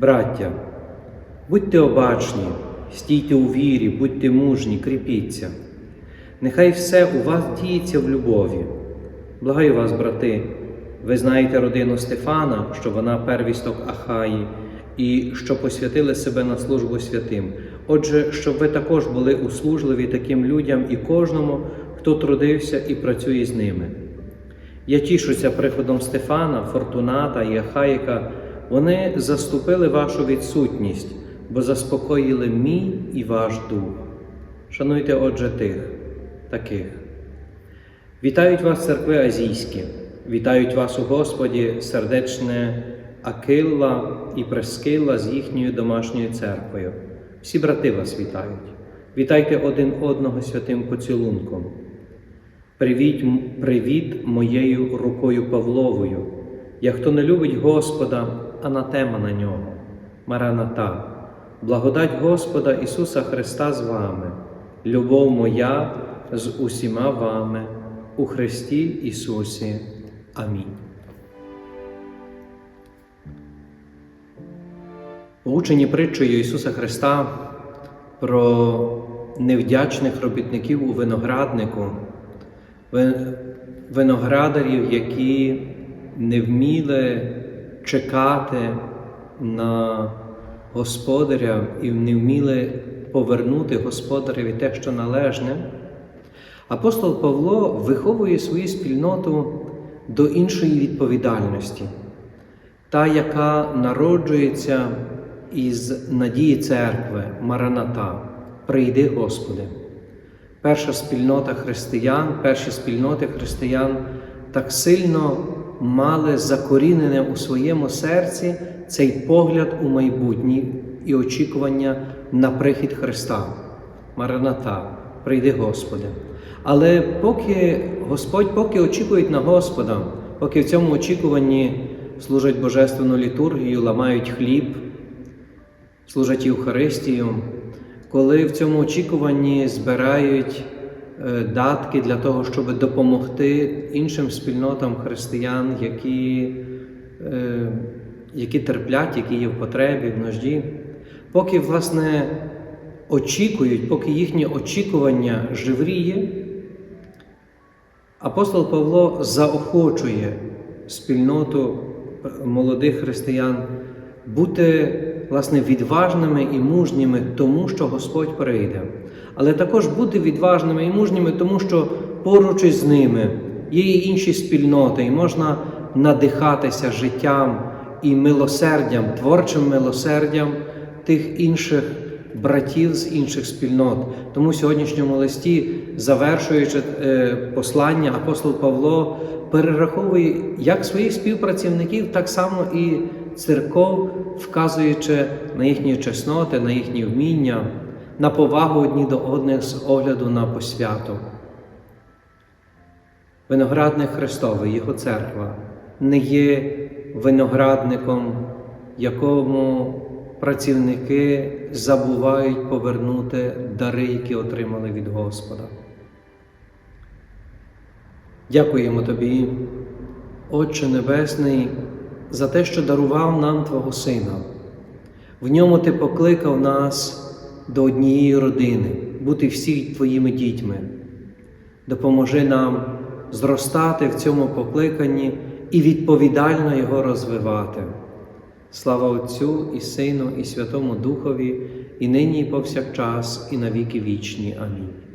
Браття, будьте обачні, стійте у вірі, будьте мужні, кріпіться. Нехай все у вас діється в любові. Благаю вас, брати, ви знаєте родину Стефана, що вона первісток Ахаї, і що посвятили себе на службу святим. Отже, щоб ви також були услужливі таким людям і кожному, хто трудився і працює з ними. Я тішуся приходом Стефана, Фортуната і Ахаїка. Вони заступили вашу відсутність, бо заспокоїли мій і ваш дух. Шануйте, отже, тих, таких. Вітають вас церкви азійські, вітають вас у Господі сердечне Акилла і Прескилла з їхньою домашньою церквою. Всі брати вас вітають. Вітайте один одного святим поцілунком. Привіт, привіт моєю рукою Павловою. Я хто не любить Господа, анатема на нього. Мараната, благодать Господа Ісуса Христа з вами, любов моя з усіма вами, у Христі Ісусі. Амінь. Поучені притчою Ісуса Христа про невдячних робітників у винограднику, виноградарів, які не вміли чекати на господаря і не вміли повернути господареві те, що належне, апостол Павло виховує свою спільноту до іншої відповідальності, та, яка народжується із надії церкви, Мараната, прийди, Господи. Перша спільнота християн, перші спільноти християн так сильно мали закорінене у своєму серці цей погляд у майбутнє і очікування на прихід Христа. Мараната, прийди, Господи. Але поки Господь, поки очікують на Господа, поки в цьому очікуванні служать Божественну літургію, ламають хліб, служать Євхаристію, коли в цьому очікуванні збирають датки для того, щоб допомогти іншим спільнотам християн, які, е, які терплять, які є в потребі, в нужді, поки, власне, очікують, поки їхнє очікування живріє, апостол Павло заохочує спільноту молодих християн бути власне, відважними і мужніми, тому що Господь прийде. Але також бути відважними і мужніми, тому що поруч із ними є і інші спільноти, і можна надихатися життям і милосердям, творчим милосердям тих інших братів з інших спільнот. Тому в сьогоднішньому листі, завершуючи е, послання, апостол Павло перераховує як своїх співпрацівників, так само і церков, вказуючи на їхні чесноти, на їхні вміння, на повагу одні до одних з огляду на посвяту. Виноградник Христовий, Його церква, не є виноградником, якому працівники забувають повернути дари, які отримали від Господа. Дякуємо Тобі, Отче Небесний, за те, що дарував нам Твого Сина. В ньому Ти покликав нас до однієї родини, бути всі Твоїми дітьми. Допоможи нам зростати в цьому покликанні і відповідально його розвивати. Слава Отцю і Сину, і Святому Духові, і нині, і повсякчас, і на віки вічні. Амінь.